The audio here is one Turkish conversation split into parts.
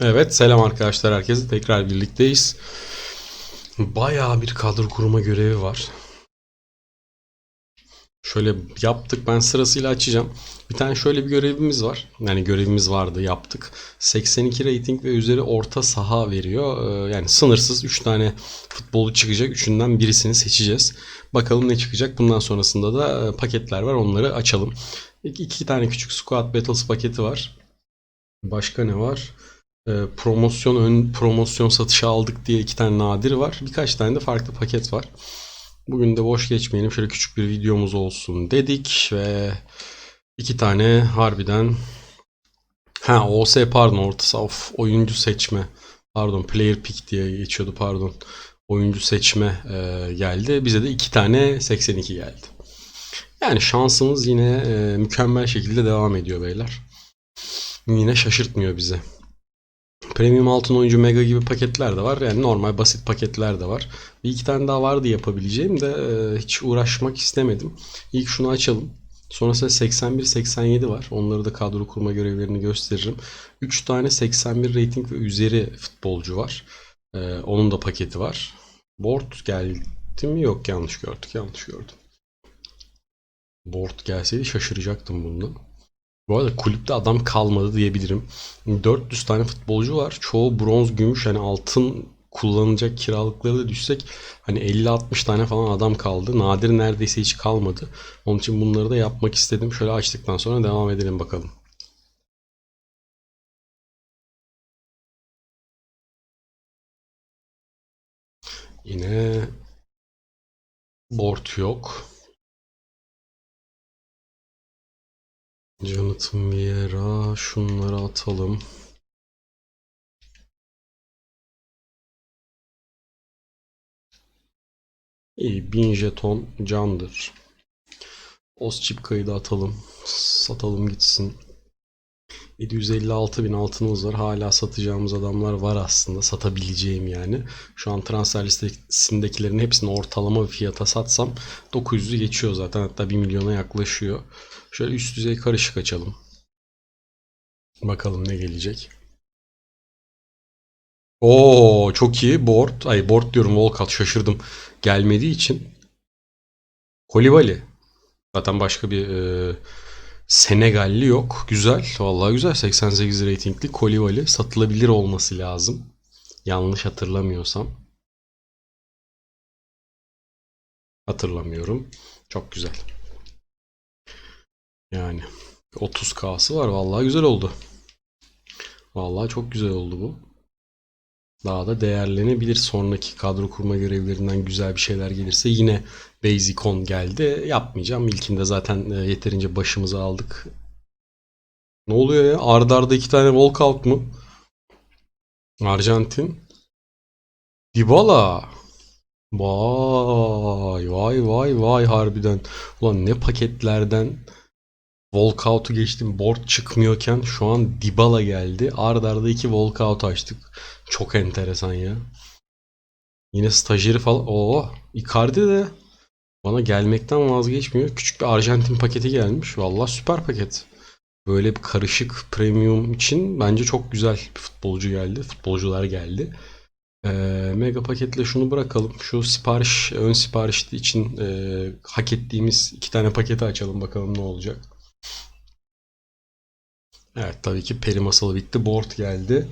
Evet selam arkadaşlar herkese tekrar birlikteyiz. Bayağı bir kadro kurma görevi var. Şöyle yaptık ben sırasıyla açacağım. Bir tane şöyle bir görevimiz var. Yani görevimiz vardı yaptık. 82 rating ve üzeri orta saha veriyor. Ee, Yani sınırsız 3 tane futbolu çıkacak. Üçünden birisini seçeceğiz. Bakalım ne çıkacak. Bundan sonrasında da e, paketler var. Onları açalım. İki, tane küçük Squad Battles paketi var. Başka ne var? Ee, promosyon ön promosyon satışa aldık diye iki tane nadir var. Birkaç tane de farklı paket var. Bugün de boş geçmeyelim. Şöyle küçük bir videomuz olsun dedik ve iki tane harbiden ha OS pardon orta saha of oyuncu seçme pardon player pick diye geçiyordu pardon oyuncu seçme e, geldi. Bize de iki tane 82 geldi. Yani şansımız yine e, mükemmel şekilde devam ediyor beyler. Yine şaşırtmıyor bizi. Premium altın oyuncu mega gibi paketler de var. Yani normal basit paketler de var. Bir iki tane daha vardı yapabileceğim de e, hiç uğraşmak istemedim. İlk şunu açalım. Sonrasında 81-87 var. Onları da kadro kurma görevlerini gösteririm. 3 tane 81 rating ve üzeri futbolcu var. E, onun da paketi var. Board geldi mi? Yok yanlış gördük. Yanlış gördüm. Board gelseydi şaşıracaktım bundan. Bu arada kulüpte adam kalmadı diyebilirim. 400 tane futbolcu var. Çoğu bronz, gümüş hani altın kullanacak kiralıkları da düşsek hani 50-60 tane falan adam kaldı. Nadir neredeyse hiç kalmadı. Onun için bunları da yapmak istedim. Şöyle açtıktan sonra devam edelim bakalım. Yine board yok. Jonathan Vieira şunları atalım. İyi 1000 jeton candır. Oschipka'yı da atalım. Satalım gitsin. 756 bin altınımız var. Hala satacağımız adamlar var aslında. Satabileceğim yani. Şu an transfer listesindekilerin hepsini ortalama bir fiyata satsam 900'ü geçiyor zaten. Hatta 1 milyona yaklaşıyor. Şöyle üst düzey karışık açalım. Bakalım ne gelecek. Oo çok iyi board. Ay board diyorum Volkat şaşırdım. Gelmediği için. Kolibali. Zaten başka bir e, Senegalli yok. Güzel. Vallahi güzel. 88 ratingli Kolibali satılabilir olması lazım. Yanlış hatırlamıyorsam. Hatırlamıyorum. Çok güzel. Yani 30K'sı var. Vallahi güzel oldu. Vallahi çok güzel oldu bu. Daha da değerlenebilir. Sonraki kadro kurma görevlerinden güzel bir şeyler gelirse yine Basicon geldi. Yapmayacağım. İlkinde zaten e, yeterince başımıza aldık. Ne oluyor ya? Arda arda iki tane walkout mu? Arjantin. Dybala. Vay vay vay vay harbiden. Ulan ne paketlerden Walkout'u geçtim. Board çıkmıyorken şu an Dybala geldi. Arda arda iki walkout açtık. Çok enteresan ya. Yine stajyeri falan. Oo, Icardi de bana gelmekten vazgeçmiyor. Küçük bir Arjantin paketi gelmiş. Vallahi süper paket. Böyle bir karışık premium için bence çok güzel bir futbolcu geldi. Futbolcular geldi. Ee, mega paketle şunu bırakalım. Şu sipariş, ön sipariş için e, hak ettiğimiz iki tane paketi açalım bakalım ne olacak. Evet tabii ki peri masalı bitti. Board geldi.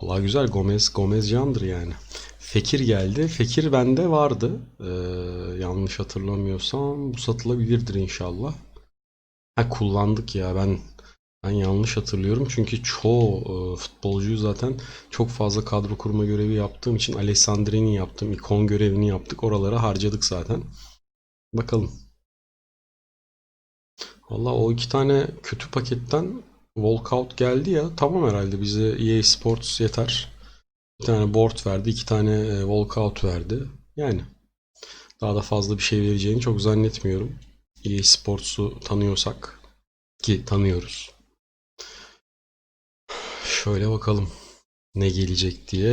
Valla güzel. Gomez, Gomez candır yani. Fekir geldi. Fekir bende vardı. Ee, yanlış hatırlamıyorsam bu satılabilirdir inşallah. Ha kullandık ya ben ben yanlış hatırlıyorum çünkü çoğu e, futbolcuyu zaten çok fazla kadro kurma görevi yaptığım için Alessandrini yaptım, ikon görevini yaptık. Oralara harcadık zaten. Bakalım. Valla o iki tane kötü paketten walkout geldi ya. Tamam herhalde bize EA Sports yeter. Bir tane board verdi, iki tane e, walkout verdi. Yani daha da fazla bir şey vereceğini çok zannetmiyorum. EA Sports'u tanıyorsak ki tanıyoruz. Şöyle bakalım ne gelecek diye.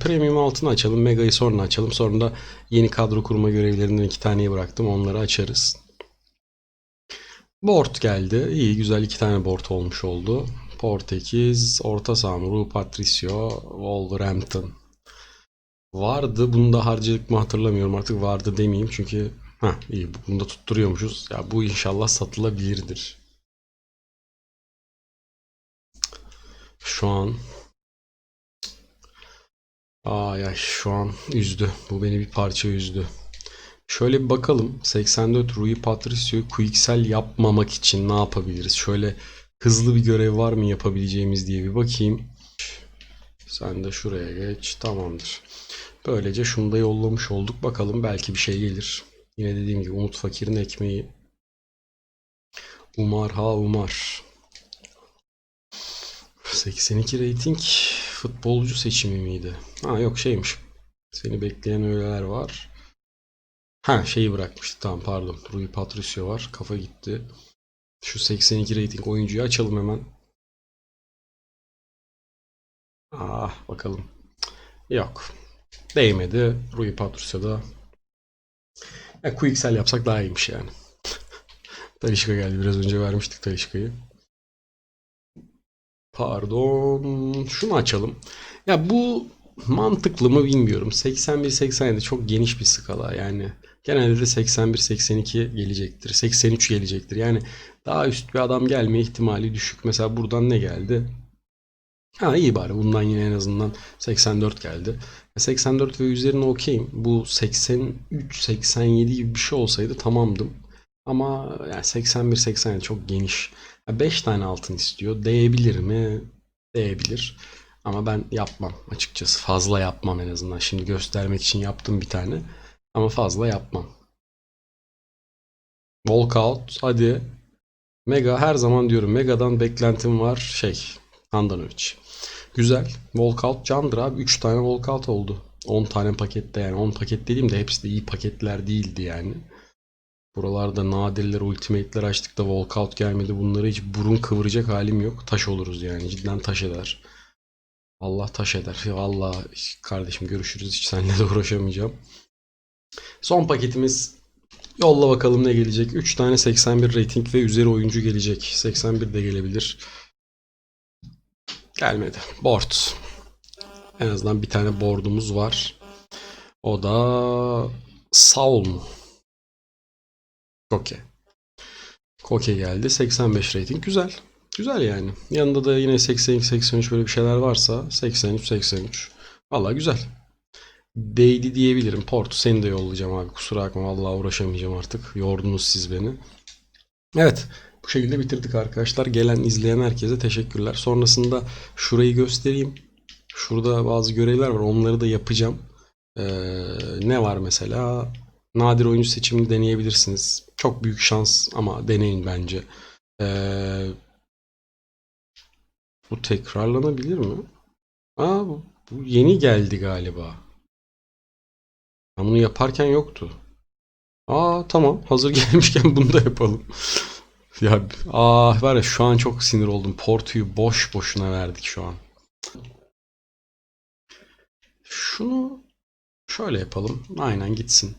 Premium altını açalım. Mega'yı sonra açalım. Sonra da yeni kadro kurma görevlerinden iki taneyi bıraktım. Onları açarız. Board geldi. İyi güzel iki tane board olmuş oldu. Portekiz, orta saha? Rui Patricio, Wolverhampton. Vardı. Bunu da harcadık mı hatırlamıyorum. Artık vardı demeyeyim çünkü ha iyi bunu da tutturuyormuşuz. Ya bu inşallah satılabilirdir. Şu an Ay ay şu an üzdü. Bu beni bir parça üzdü. Şöyle bir bakalım. 84 Rui Patricio'yu quicksell yapmamak için ne yapabiliriz? Şöyle hızlı bir görev var mı yapabileceğimiz diye bir bakayım. Sen de şuraya geç. Tamamdır. Böylece şunu da yollamış olduk. Bakalım belki bir şey gelir. Yine dediğim gibi Umut Fakir'in ekmeği. Umar ha Umar. 82 rating futbolcu seçimi miydi? Ha yok şeymiş. Seni bekleyen öyleler var. Ha şeyi bırakmıştı. Tamam pardon. Rui Patricio var. Kafa gitti. Şu 82 rating oyuncuyu açalım hemen. Ah bakalım. Yok. Değmedi. Rui Patricio'da. Ya quicksell yapsak daha iyiymiş yani. Talişka geldi. Biraz önce vermiştik Talişka'yı. Pardon. Şunu açalım. Ya bu mantıklı mı bilmiyorum. 81-87 çok geniş bir skala yani. Genelde de 81-82 gelecektir. 83 gelecektir. Yani daha üst bir adam gelme ihtimali düşük. Mesela buradan ne geldi? Ha iyi bari. Bundan yine en azından 84 geldi. 84 ve üzerine okeyim. Bu 83-87 gibi bir şey olsaydı tamamdım. Ama yani 81-87 çok geniş. 5 tane altın istiyor. Değebilir mi? Değebilir. Ama ben yapmam açıkçası. Fazla yapmam en azından. Şimdi göstermek için yaptım bir tane. Ama fazla yapmam. Walkout hadi. Mega her zaman diyorum. Mega'dan beklentim var. Şey. Handanovic. Güzel. Walkout candır abi. 3 tane walkout oldu. 10 tane pakette yani. 10 paket dediğim de hepsi de iyi paketler değildi yani. Buralarda nadirler, ultimate'ler açtık da walkout gelmedi. Bunları hiç burun kıvıracak halim yok. Taş oluruz yani. Cidden taş eder. Allah taş eder. Allah kardeşim görüşürüz. Hiç seninle de uğraşamayacağım. Son paketimiz. Yolla bakalım ne gelecek. 3 tane 81 rating ve üzeri oyuncu gelecek. 81 de gelebilir. Gelmedi. Board. En azından bir tane board'umuz var. O da Saul mu? Koke. Koke geldi. 85 rating. Güzel. Güzel yani. Yanında da yine 82-83 böyle bir şeyler varsa 83-83. Valla güzel. Değdi diyebilirim. Portu seni de yollayacağım abi. Kusura bakma. Valla uğraşamayacağım artık. Yordunuz siz beni. Evet. Bu şekilde bitirdik arkadaşlar. Gelen izleyen herkese teşekkürler. Sonrasında şurayı göstereyim. Şurada bazı görevler var. Onları da yapacağım. Ee, ne var mesela? Nadir oyuncu seçimini deneyebilirsiniz. Çok büyük şans ama deneyin bence. Ee, bu tekrarlanabilir mi? Aa bu, yeni geldi galiba. Ben bunu yaparken yoktu. Aa tamam hazır gelmişken bunu da yapalım. ya ah var ya şu an çok sinir oldum. Portu'yu boş boşuna verdik şu an. Şunu şöyle yapalım. Aynen gitsin.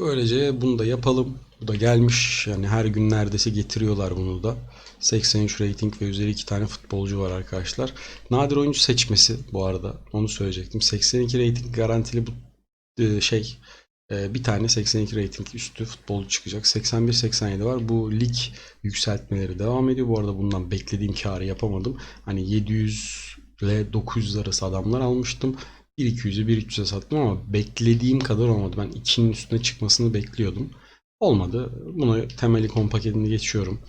Böylece bunu da yapalım. Bu da gelmiş. Yani her gün neredeyse getiriyorlar bunu da. 83 rating ve üzeri iki tane futbolcu var arkadaşlar. Nadir oyuncu seçmesi bu arada. Onu söyleyecektim. 82 rating garantili bu e, şey e, bir tane 82 rating üstü futbolcu çıkacak. 81-87 var. Bu lig yükseltmeleri devam ediyor. Bu arada bundan beklediğim karı yapamadım. Hani 700 ile 900 arası adamlar almıştım. 1-200'ü 1-300'e sattım ama beklediğim kadar olmadı. Ben 2'nin üstüne çıkmasını bekliyordum. Olmadı. Buna temeli kom paketini geçiyorum.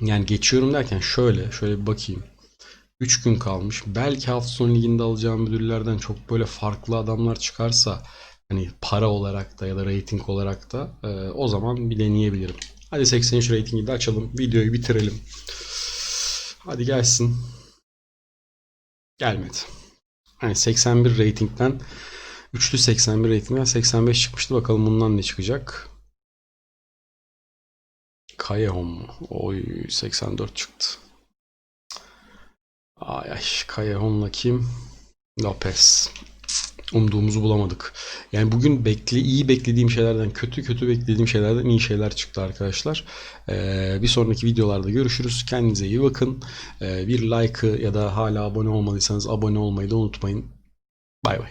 Yani geçiyorum derken şöyle, şöyle bir bakayım. 3 gün kalmış. Belki hafta sonu liginde alacağım ödüllerden çok böyle farklı adamlar çıkarsa hani para olarak da ya da rating olarak da e, o zaman bir deneyebilirim. Hadi 83 ratingi de açalım. Videoyu bitirelim. Hadi gelsin. Gelmedi. Hani 81 ratingden üçlü 81 ratingden 85 çıkmıştı. Bakalım bundan ne çıkacak. Kayehon mu? Oy 84 çıktı. Ay ay Kayehon'la kim? Lopez. Umduğumuzu bulamadık. Yani bugün bekle iyi beklediğim şeylerden kötü kötü beklediğim şeylerden iyi şeyler çıktı arkadaşlar. Ee, bir sonraki videolarda görüşürüz. Kendinize iyi bakın. Ee, bir like'ı ya da hala abone olmadıysanız abone olmayı da unutmayın. Bay bay.